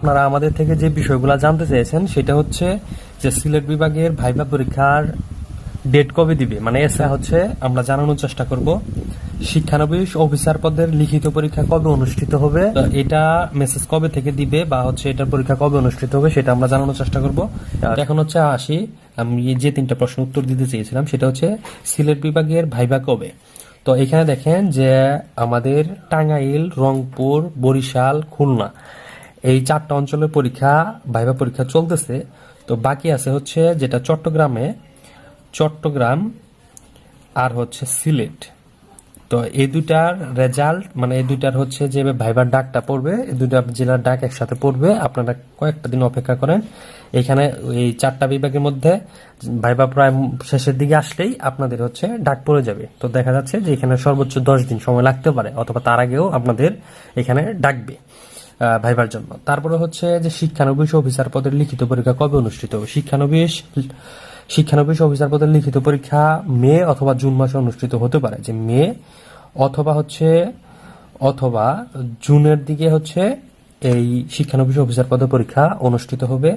আপনারা আমাদের থেকে যে বিষয়গুলো জানতে চেয়েছেন, সেটা হচ্ছে যে সিলেট বিভাগের ভাইবা পরীক্ষার ডেট কবে দিবে? মানে এসা হচ্ছে, আমরা জানানোর চেষ্টা করব, শিক্ষানবিশ অফিসার পদের লিখিত পরীক্ষা কবে অনুষ্ঠিত হবে এটা মেসেজ কবে থেকে দিবে বা হচ্ছে এটার পরীক্ষা কবে অনুষ্ঠিত হবে, সেটা আমরা জানানোর চেষ্টা করব। এখন হচ্ছে আসি, আমি যে তিনটা প্রশ্ন উত্তর দিতে চেয়েছিলাম, সেটা হচ্ছে সিলেট বিভাগের ভাইভা কবে? তো এখানে দেখেন যে আমাদের টাঙ্গাইল, রংপুর, বরিশাল, খুলনা এই চারটা অঞ্চলের পরীক্ষা ভাইবা পরীক্ষা চলতেছে। তো বাকি আছে হচ্ছে যেটা চট্টগ্রামে, চট্টগ্রাম আর হচ্ছে সিলেট। তো এই দুটার রেজাল্ট মানে এই দুটার হচ্ছে যে ভাইবার ডাকটা পড়বে, এই দুটা জেলার ডাক একসাথে পড়বে। আপনারা কয়েকটা দিন অপেক্ষা করেন। এখানে এই চারটা বিভাগের মধ্যে ভাইবা প্রায় শেষের দিকে আসলেই আপনাদের হচ্ছে ডাক পড়ে যাবে। তো দেখা যাচ্ছে যে এখানে সর্বোচ্চ দশ দিন সময় লাগতে পারে, অথবা তার আগেও আপনাদের এখানে ডাকবে। ভাইবার জন্য। তারপরে হচ্ছে যে শিক্ষানবিশ অফিসার পদের লিখিত পরীক্ষা কবে অনুষ্ঠিত শিক্ষানবিশ শিক্ষানবিশ অফিসার পদের লিখিত পরীক্ষা মে অথবা জুন মাসে অনুষ্ঠিত হতে পারে। যে মে অথবা হচ্ছে, অথবা জুনের দিকে হচ্ছে এই শিক্ষানবিশ অফিসার পদের পরীক্ষা অনুষ্ঠিত হবে।